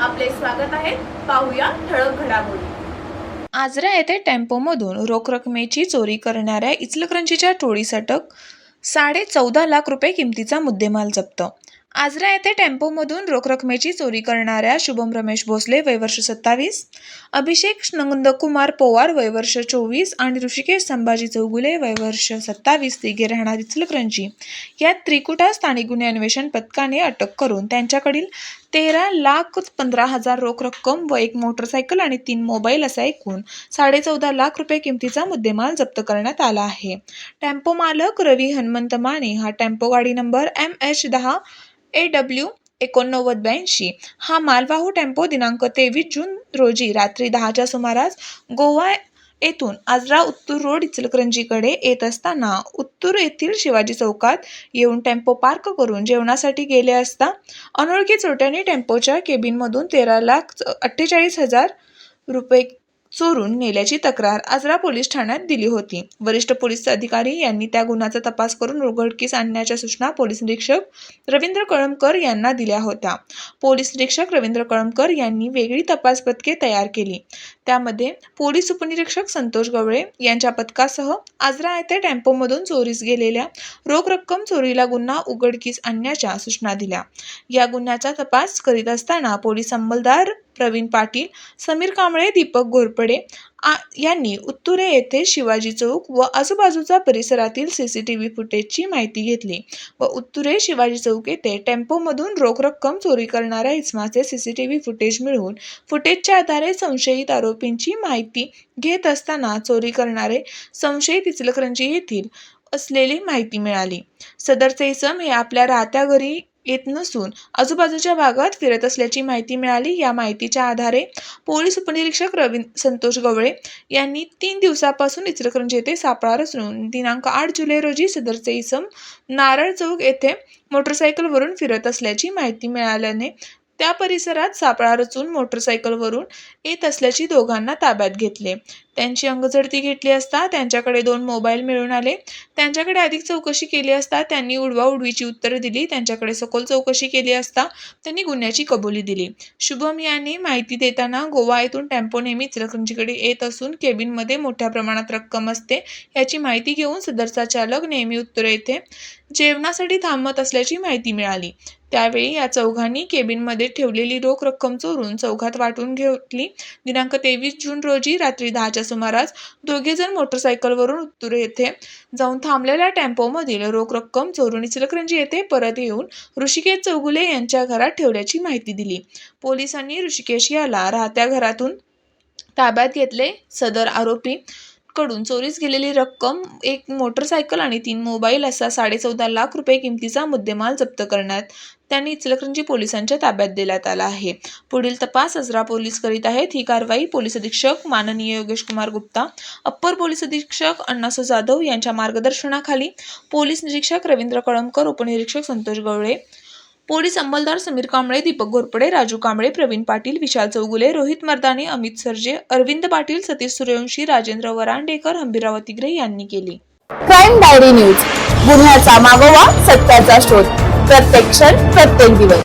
आपले स्वागत आहे. पाहूया ठळक घडामोडी. आजरा येथे टेम्पोमधून रोख रकमेची चोरी करणाऱ्या इचलकरंजीच्या टोळीस अटक साडे चौदा लाख रुपये किमतीचा मुद्देमाल जप्त. आजरा येथे टेम्पोमधून रोख रकमेची चोरी करणाऱ्या शुभम रमेश भोसले वयवर्ष सत्तावीस अभिषेक नंदकुमार पोवार वयवर्ष चोवीस आणि ऋषिकेश संभाजी चौगुले वयवर्ष सत्तावीस तिघे राहणारी इचलकरंजी या त्रिकुटा स्थानिक गुन्हे अन्वेषण पथकाने अटक करून त्यांच्याकडील तेरा लाख पंधरा हजार रोख रक्कम व एक मोटरसायकल आणि तीन मोबाईल असा एकूण साडेचौदा लाख रुपये किमतीचा मुद्देमाल जप्त करण्यात आला आहे. टेम्पो मालक रवी हनुमंत माने हा टेम्पो गाडी नंबर एम एच दहा ए डब्ल्यू एकोणनव्वद ब्याऐंशी. हा मालवाहू टेम्पो दिनांक तेवीस जून रोजी रात्री दहाच्या सुमारास गोवा येथून आजरा उत्तूर रोड इचलकरंजीकडे येत असताना उत्तूर येथील शिवाजी चौकात येऊन टेम्पो पार्क करून जेवणासाठी गेले असता अनोळखी चोरट्याने टेम्पोच्या केबिनमधून तेरा लाख अठ्ठेचाळीस हजार रुपये चोरून नेल्याची तक्रार आजरा पोलीस ठाण्यात दिली होती. वरिष्ठ पोलीस अधिकारी यांनी त्या गुन्ह्याचा तपास करून उघडकीस आणण्याच्या सूचना पोलीस निरीक्षक रवींद्र कळमकर यांना दिल्या होत्या. पोलीस निरीक्षक रवींद्र कळमकर यांनी वेगळी तपास पथके तयार केली. त्यामध्ये पोलीस उपनिरीक्षक संतोष गवळे यांच्या पथकासह आजरा येथे टेम्पोमधून चोरीस गेलेल्या रोख रक्कम चोरीला गुन्हा उघडकीस आणण्याच्या सूचना दिल्या. या गुन्ह्याचा तपास करीत असताना पोलीस अंमलदार प्रवीण पाटील समीर कांबळे दीपक घोरपडे आ- यांनी उत्तुरे येथे शिवाजी चौक व आजूबाजूचा परिसरातील सीसीटीव्ही फुटेजची माहिती घेतली व उत्तुरे शिवाजी चौक येथे टेम्पोमधून रोख रक्कम चोरी करणाऱ्या इसमाचे सीसीटीव्ही फुटेज मिळवून फुटेजच्या आधारे संशयित आरोपींची माहिती घेत असताना चोरी करणारे संशयित इचलकरंजी येथील असलेली माहिती मिळाली. सदरचे इसम हे आपल्या राहत्या घरी येत नसून आजूबाजूच्या भागात फिरत असल्याची माहिती मिळाली. या माहितीच्या आधारे पोलीस उपनिरीक्षक रवी संतोष गवळे यांनी तीन दिवसापासून इचलकरंजी येथे सापळा रचून दिनांक आठ जुलै रोजी सदरचे इसम नारळ चौक येथे मोटरसायकलवरून फिरत असल्याची माहिती मिळाल्याने त्या परिसरात सापळा रचून मोटरसायकलवरून येत असल्याची दोघांना ताब्यात घेतले. त्यांची अंगझडती घेतली असता त्यांच्याकडे दोन मोबाईल मिळून आले. त्यांच्याकडे अधिक चौकशी केली असता त्यांनी उडवा उडवीची उत्तरं दिली. त्यांच्याकडे सखोल चौकशी केली असता त्यांनी गुन्ह्याची कबुली दिली. शुभम यांनी माहिती देताना गोवा येथून टेम्पो नेहमी इचलकरंजीकडे येत असून केबिनमध्ये मोठ्या प्रमाणात रक्कम असते याची माहिती घेऊन सदरचा चालक नेहमी उत्तर येथे जेवणासाठी थांबत असल्याची माहिती मिळाली. त्यावेळी या चौघांनी केबिनमध्ये ठेवलेली रोख रक्कम चोरून चौघात वाटून घेतली. दिनांक तेवीस जून रोजी रात्री दहाच्या सुमारास दोघेजण मोटरसायकलवरून उत्तूर येथे जाऊन थांबलेल्या टेम्पोमधील रोख रक्कम चोरून इचलकरंजी येथे परत येऊन ऋषिकेश चौगुले यांच्या घरात ठेवल्याची माहिती दिली. पोलिसांनी ऋषिकेश याला राहत्या घरातून ताब्यात घेतले सदर आरोपी कडून चोरीस गेलेली रक्कम एक मोटरसायकल आणि तीन मोबाईल असा साडेचौदा लाख रुपये किमतीचा मुद्देमाल जप्त करण्यात त्यांनी इचलकरंजी पोलिसांच्या ताब्यात देण्यात आला आहे. पुढील तपास अजरा पोलीस करीत आहेत. ही कारवाई पोलीस अधीक्षक माननीय योगेश कुमार गुप्ता अप्पर पोलीस अधीक्षक अण्णासो जाधव यांच्या मार्गदर्शनाखाली पोलीस निरीक्षक रवींद्र कळमकर उपनिरीक्षक संतोष गवळे पोलीस अंमलदार समीर कांबळे दीपक घोरपडे राजू कांबळे प्रवीण पाटील विशाल चौगुले रोहित मर्दाने अमित सरजे अरविंद पाटील सतीश सूर्यवंशी राजेंद्र वरांडेकर हंबीराव तिगरे यांनी केली. क्राईम डायरी न्यूज गुन्ह्याचा मागोवा सत्याचा शोध. प्रत्येक क्षण प्रत्येक दिवस.